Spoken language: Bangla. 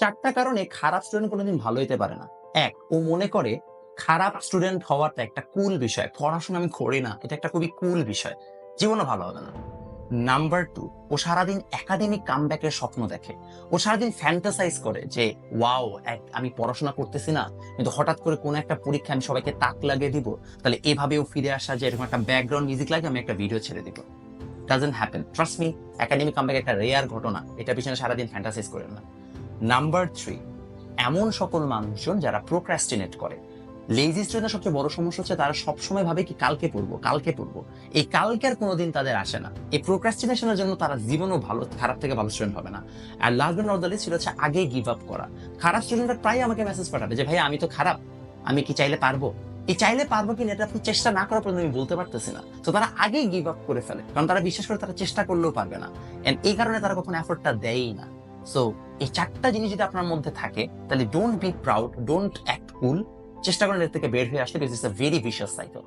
চারটা কারণে খারাপ স্টুডেন্ট কোনোদিন ভালো হতে পারে না। এক, ও মনে করে খারাপ স্টুডেন্ট হওয়াটা একটা কুল বিষয়। পড়াশোনা আমি করি না, এটা একটা খুবই কুল বিষয়। জীবনও ভালো হবে না। নাম্বার টু ও সারাদিন একাডেমিক কামব্যাকের স্বপ্ন দেখে। ও সারাদিন ফ্যান্টাসাইজ করে যে ওয়াও এক, আমি পড়াশোনা করতেছি না, কিন্তু হঠাৎ করে কোনো একটা পরীক্ষা আমি সবাইকে তাক লাগিয়ে দিব, তাহলে এভাবেও ফিরে আসা যে এরকম একটা ব্যাকগ্রাউন্ড মিউজিক লাগে আমি একটা ভিডিও ছেড়ে দিব। Doesn't happen trust me academic comeback একটা রেয়ার ঘটনা, এটা পিছনে সারাদিন ফ্যান্টাসাইজ করে না। নাম্বার থ্রি এমন সকল মানুষজন যারা প্রোক্রাস্টিনেট করে। লেজি স্টুডেন্টের সবচেয়ে বড় সমস্যা হচ্ছে তারা সবসময় ভাবে কি কালকে পড়ব কালকে পড়ব। এই কালকে আর কোনোদিন তাদের আসে না। এই প্রোক্রাস্টিনেশনের জন্য তারা জীবনও ভালো, খারাপ থেকে ভালো স্টুডেন্ট হবে না। আর লাস্ট বাট নট ছিল হচ্ছে আগে গিভ আপ করা। খারাপ স্টুডেন্টরা প্রায় আমাকে মেসেজ পাঠাবে যে ভাই আমি তো খারাপ। আমি কি চাইলে পারব? এই চাইলে পারব কিনা এটা আপনি চেষ্টা না করার পর্যন্ত আমি বলতে পারতেছি না। তো তারা আগেই গিভ আপ করে ফেলে। কারণ তারা বিশ্বাস করে তারা চেষ্টা করলেও পারবে না। এন্ড এই কারণে তারা কখনো এফোর্টটা দেয়ই না। সো এই চারটা জিনিস যদি আপনার মধ্যে থাকে, তাহলে don't be proud don't act cool চেষ্টা করেন এর থেকে বের হয়ে আসতে because it's a very vicious cycle